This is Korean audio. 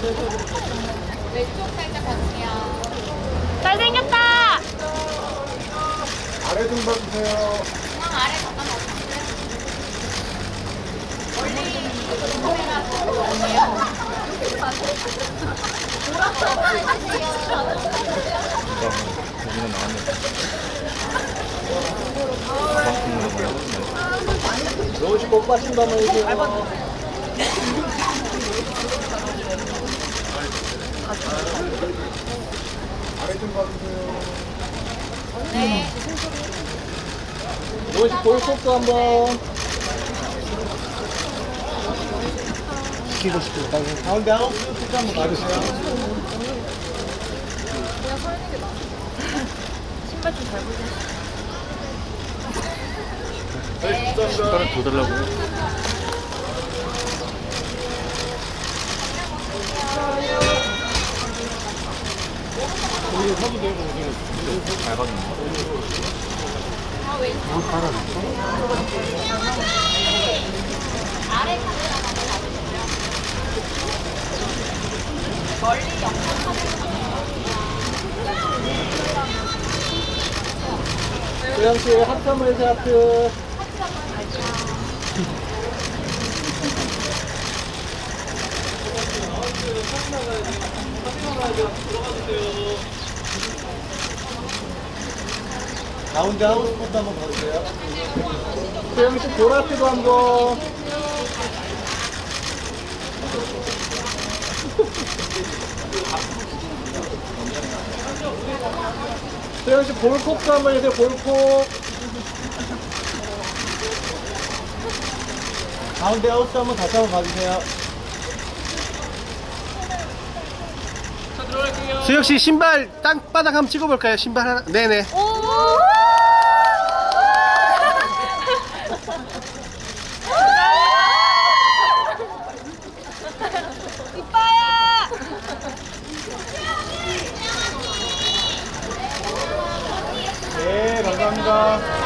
왼쪽 살짝 봐주세요. 잘생겼다! 아래 좀 봐주세요. 중앙 아래 잠깐 봐주세요. 멀리 카메라 보고 오네요. 여기는 나왔네. 로시 못 빠진다면 이게. 아래 좀 봐주세요. 네. 로시 볼콕도 한번. 시키고 싶고 가운데 아웃 콕 한번 봐주세요. 신발 좀 잘 보자. 네. 신발을 더 달라고. 서도 되고 잘 받는 거. 아, 왼쪽 아래 카메라 한번 봐주세요. 멀리 영상 조영 씨 합산물 세트. 가운데 하우스 포트 한번 봐주세요. 조영 씨 보라트도 한번. 조영 씨 볼콕도 한번 해주세요. 볼콕. 가운데 하우스 한번 다시 한번 봐주세요. 수혁 씨 신발 땅바닥 한번 찍어볼까요? 신발 하나. 네네. 오! 이빠야! 네, 감사합니다.